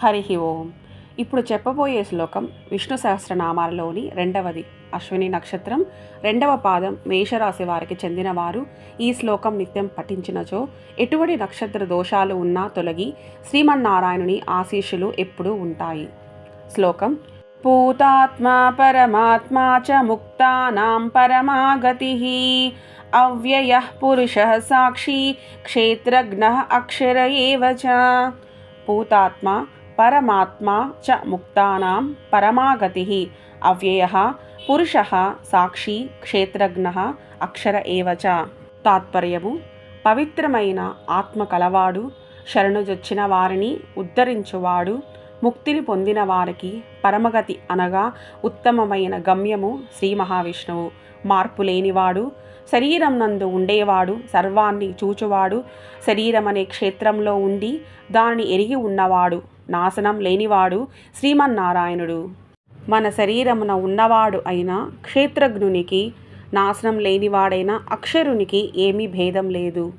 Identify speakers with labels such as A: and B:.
A: హరి ఓం. ఇప్పుడు చెప్పబోయే శ్లోకం విష్ణు సహస్రనామాలలోని రెండవది. అశ్విని నక్షత్రం రెండవ పాదం మేషరాశి వారికి చెందినవారు ఈ శ్లోకం నిత్యం పఠించినచో ఎటువంటి నక్షత్ర దోషాలు ఉన్నా తొలగి శ్రీమన్నారాయణుని ఆశీస్సులు ఎప్పుడూ ఉంటాయి. శ్లోకం పూతాత్మా పరమాత్మా చ ముక్తానాం పరమాగతి అవ్యయ పురుష సాక్షి క్షేత్రజ్ఞ అక్షర ఏవ పూతాత్మ పరమాత్మా చ ముక్తానాం పరమాగతి అవ్యయ పురుష సాక్షి క్షేత్రజ్ఞ అక్షర ఏవచ తాత్పర్యము పవిత్రమైన ఆత్మ కలవాడు శరణుజొచ్చిన వారిని ఉద్ధరించువాడు ముక్తిని పొందిన వారికి పరమగతి అనగా ఉత్తమమైన గమ్యము శ్రీ మహావిష్ణువు. మార్పు లేనివాడు శరీరం నందు ఉండేవాడు సర్వాన్ని చూచువాడు శరీరం అనే క్షేత్రంలో ఉండి దాన్ని ఎరిగి ఉన్నవాడు. నాశనం లేనివాడు శ్రీమన్నారాయణుడు. మన శరీరమున ఉన్నవాడు అయిన క్షేత్రజ్ఞునికి నాశనం లేనివాడైన అక్షరునికి ఏమీ భేదం లేదు.